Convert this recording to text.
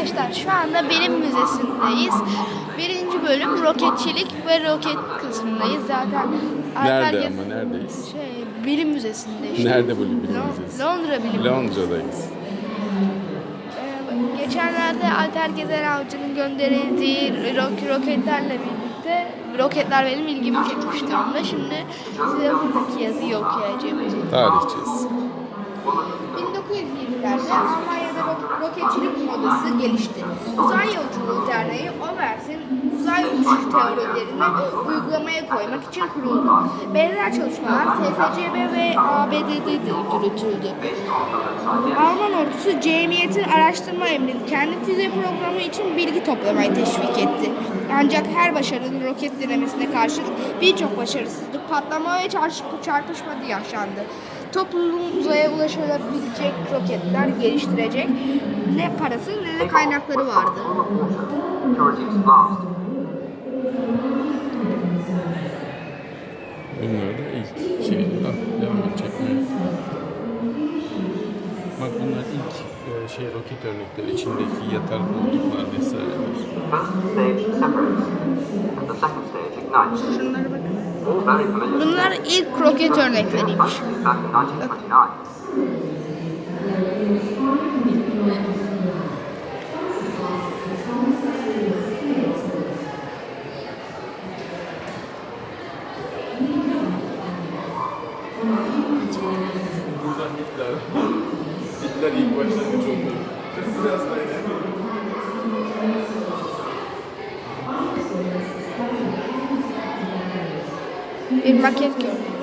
Arkadaşlar şu anda bilim müzesindeyiz. Birinci bölüm roketçilik ve roket kısmındayız. Zaten Nerede herkes- ama neredeyiz? Şey, bilim müzesinde işte. Nerede bu bilim Lon- müzesi? Londra bilim Londra'dayız. Ee, geçenlerde Alper Gezer Avcı'nın gönderildiği ro- roketlerle birlikte roketler benim ilgimi çekmişti onda. Şimdi size buradaki yazıyı okuyacağım. Tarihçiyiz. 1920'lerde Almanya'da ro- roketçilik modası gelişti. Uzay Yolculuğu Derneği OVERS'in teorilerini uygulamaya koymak için kuruldu. Benzer çalışmalar TSCB ve ABD'de de yürütüldü. Alman ordusu cemiyetin araştırma emrini kendi füze programı için bilgi toplamayı teşvik etti. Ancak her başarılı roket denemesine karşılık birçok başarısızlık, patlama ve çarpışma yaşandı. Topluluğun uzaya ulaşabilecek roketler geliştirecek ne parası ne de kaynakları vardı. Ah, devam edecek mi? Bak bunlar ilk e, şey roket örnekleri içindeki yatar koltuklar vesaireler. Şunlara bakın. Bunlar ilk roket örnekleriymiş. Especially Buradan Hitler. Hitler ilk başlangıç oldu. Biraz da Bir maket gördüm.